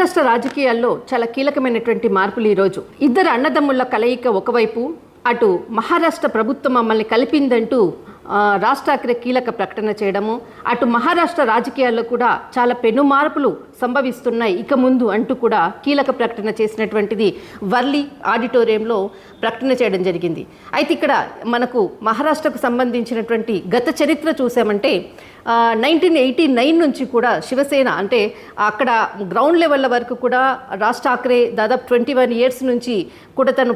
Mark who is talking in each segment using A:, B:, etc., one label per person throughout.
A: మహారాష్ట్ర రాజకీయాల్లో చాలా కీలకమైనటువంటి మార్పులు ఈరోజు. ఇద్దరు అన్నదమ్ముల కలయిక ఒకవైపు అటు మహారాష్ట్ర ప్రభుత్వం మమ్మల్ని కలిపిందంటూ రాజ్ ఠాక్రే కీలక ప్రకటన చేయడము అటు మహారాష్ట్ర రాజకీయాల్లో కూడా చాలా పెను మార్పులు సంభవిస్తున్నాయి. ఇక ముందు అంటూ కూడా కీలక ప్రకటన చేసినటువంటిది వర్లీ ఆడిటోరియంలో ప్రకటన చేయడం జరిగింది. అయితే ఇక్కడ మనకు మహారాష్ట్రకు సంబంధించినటువంటి గత చరిత్ర చూసామంటే నైన్టీన్ ఎయిటీ నైన్ నుంచి కూడా శివసేన అంటే అక్కడ గ్రౌండ్ లెవెల్ వరకు కూడా రాజ్ ఠాక్రే దాదాపు ట్వంటీ వన్ ఇయర్స్ నుంచి కూడా తను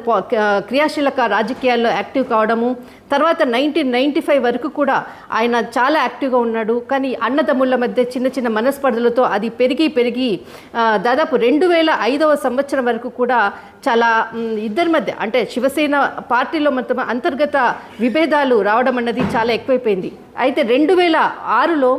A: క్రియాశీలక రాజకీయాల్లో యాక్టివ్ కావడము తర్వాత నైన్టీన్ నైంటీ ఫైవ్ వరకు కూడా ఆయన చాలా యాక్టివ్గా ఉన్నాడు. కానీ అన్నదమ్ముల మధ్య చిన్న చిన్న మనస్పర్ధలతో అది పెరిగి పెరిగి దాదాపు రెండు వేల ఐదవ సంవత్సరం వరకు కూడా చాలా ఇద్దరి మధ్య అంటే శివసేన పార్టీలో మొత్తం అంతర్గత విభేదాలు రావడం అన్నది చాలా ఎక్కువైపోయింది. అయితే రెండు వేల ఆరులో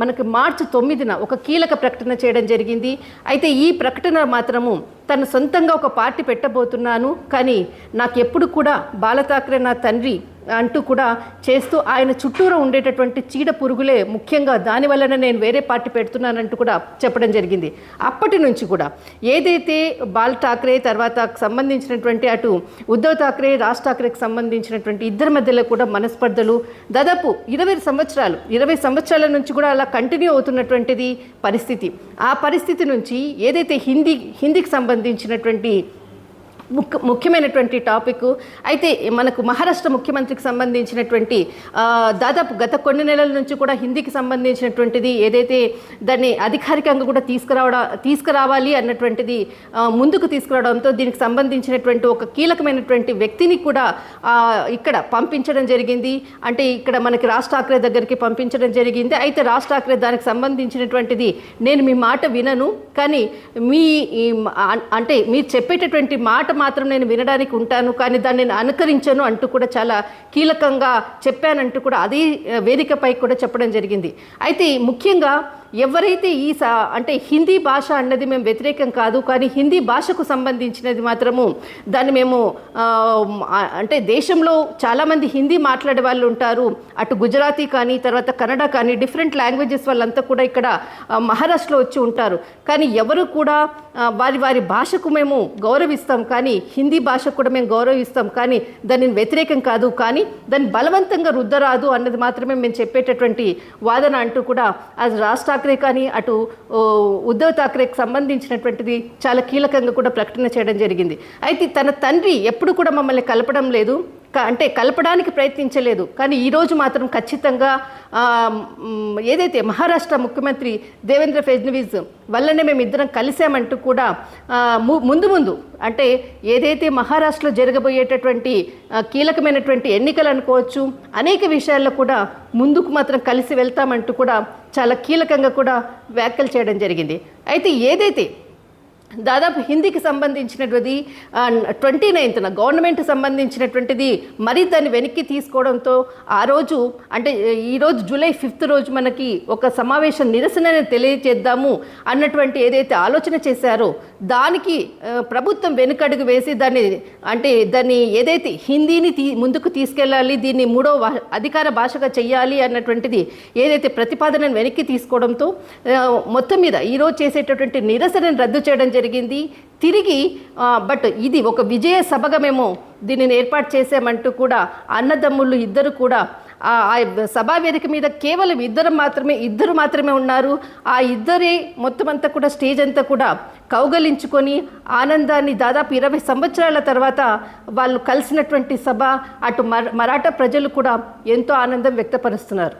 A: మనకు మార్చి తొమ్మిదిన ఒక కీలక ప్రకటన చేయడం జరిగింది. అయితే ఈ ప్రకటన మాత్రము తను సొంతంగా ఒక పార్టీ పెట్టబోతున్నాను కానీ నాకు ఎప్పుడు కూడా బాల ఠాక్రే నా తండ్రి అంటూ కూడా చేస్తూ ఆయన చుట్టూరా ఉండేటటువంటి చీడ పురుగులే ముఖ్యంగా దానివల్లనే నేను వేరే పార్టీ పెడుతున్నానంటూ కూడా చెప్పడం జరిగింది. అప్పటి నుంచి కూడా ఏదైతే బాల్ ఠాక్రే తర్వాత సంబంధించినటువంటి అటు ఉద్ధవ్ ఠాక్రే రాజ్ ఠాక్రేకి సంబంధించినటువంటి ఇద్దరి మధ్యలో కూడా మనస్పర్ధలు దాదాపు ఇరవై సంవత్సరాలు ఇరవై సంవత్సరాల నుంచి కూడా అలా కంటిన్యూ అవుతున్నటువంటిది పరిస్థితి. ఆ పరిస్థితి నుంచి ఏదైతే హిందీ హిందీకి సంబంధించి బంధించినటువంటి ముఖ్యమైనటువంటి టాపిక్. అయితే మనకు మహారాష్ట్ర ముఖ్యమంత్రికి సంబంధించినటువంటి దాదాపు గత కొన్ని నెలల నుంచి కూడా హిందీకి సంబంధించినటువంటిది ఏదైతే దాన్ని అధికారికంగా కూడా తీసుకురావడం తీసుకురావాలి అన్నటువంటిది ముందుకు తీసుకురావడంతో దీనికి సంబంధించినటువంటి ఒక కీలకమైనటువంటి వ్యక్తిని కూడా ఇక్కడ పంపించడం జరిగింది. అంటే ఇక్కడ మనకి రాజ్ ఠాక్రే దగ్గరికి పంపించడం జరిగింది. అయితే రాజ్ ఠాక్రే దానికి సంబంధించినటువంటిది నేను మీ మాట వినను. కానీ మీ అంటే మీరు చెప్పేటటువంటి మాట మాత్రం నేను వినడానికి ఉంటాను కానీ దాన్ని నేను అనుకరించను అంటూ కూడా చాలా కీలకంగా చెప్పానంటూ కూడా అదే వేదికపై కూడా చెప్పడం జరిగింది. అయితే ముఖ్యంగా ఎవరైతే ఈ సా అంటే హిందీ భాష అన్నది మేము వ్యతిరేకం కాదు కానీ హిందీ భాషకు సంబంధించినది మాత్రము దాన్ని మేము అంటే దేశంలో చాలామంది హిందీ మాట్లాడే వాళ్ళు ఉంటారు. అటు గుజరాతీ కానీ తర్వాత కన్నడ కానీ డిఫరెంట్ లాంగ్వేజెస్ వాళ్ళంతా కూడా ఇక్కడ మహారాష్ట్రలో వచ్చి ఉంటారు. కానీ ఎవరు కూడా వారి వారి భాషకు మేము గౌరవిస్తాం కానీ హిందీ భాషకు కూడా మేము గౌరవిస్తాం కానీ దానిని వ్యతిరేకం కాదు కానీ దాన్ని బలవంతంగా రుద్దరాదు అన్నది మాత్రమే మేము చెప్పేటటువంటి వాదన అంటూ కూడా అది రాష్ట్ర ఠాక్రే కానీ అటు ఉద్ధవ్ ఠాక్రేకి సంబంధించినటువంటిది చాలా కీలకంగా కూడా ప్రకటన చేయడం జరిగింది. అయితే తన తండ్రి ఎప్పుడు కూడా మమ్మల్ని కలపడం లేదు. అంటే కలపడానికి ప్రయత్నించలేదు. కానీ ఈరోజు మాత్రం ఖచ్చితంగా ఏదైతే మహారాష్ట్ర ముఖ్యమంత్రి దేవేంద్ర ఫెడ్నవీస్ వల్లనే మేము ఇద్దరం కలిసామంటూ కూడా ము- ముందు ముందు అంటే ఏదైతే మహారాష్ట్రలో జరగబోయేటటువంటి కీలకమైనటువంటి ఎన్నికలు అనుకోవచ్చు అనేక విషయాల్లో కూడా ముందుకు మాత్రం కలిసి వెళ్తామంటూ కూడా చాలా కీలకంగా కూడా వ్యాఖ్యలు చేయడం జరిగింది. అయితే ఏదైతే దాదాపు హిందీకి సంబంధించినటువంటి ట్వంటీ నైన్త్న గవర్నమెంట్ సంబంధించినటువంటిది మరీ దాన్ని వెనక్కి తీసుకోవడంతో ఆ రోజు అంటే ఈరోజు జూలై ఫిఫ్త్ రోజు మనకి ఒక సమావేశం నిరసనని తెలియజేద్దాము అన్నటువంటి ఏదైతే ఆలోచన చేశారో దానికి ప్రభుత్వం వెనుకడుగు వేసి దాన్ని అంటే దాన్ని ఏదైతే హిందీని తీ ముందుకు తీసుకెళ్ళాలి దీన్ని మూడో అధికార భాషగా చెయ్యాలి అన్నటువంటిది ఏదైతే ప్రతిపాదనను వెనక్కి తీసుకోవడంతో మొత్తం మీద ఈరోజు చేసేటటువంటి నిరసనను రద్దు చేయడం జరిగింది జరిగింది. తిరిగి బట్ ఇది ఒక విజయ సభగా మేము దీనిని ఏర్పాటు చేసామంటూ కూడా అన్నదమ్ముళ్ళు ఇద్దరు కూడా ఆ ఆ సభా వేదిక మీద కేవలం ఇద్దరు మాత్రమే ఇద్దరు మాత్రమే ఉన్నారు. ఆ ఇద్దరే మొత్తం అంతా కూడా స్టేజ్ అంతా కూడా కౌగలించుకొని ఆనందాన్ని దాదాపు ఇరవై సంవత్సరాల తర్వాత వాళ్ళు కలిసినటువంటి సభ అటు మర మరాఠా ప్రజలు కూడా ఎంతో ఆనందం వ్యక్తపరుస్తున్నారు.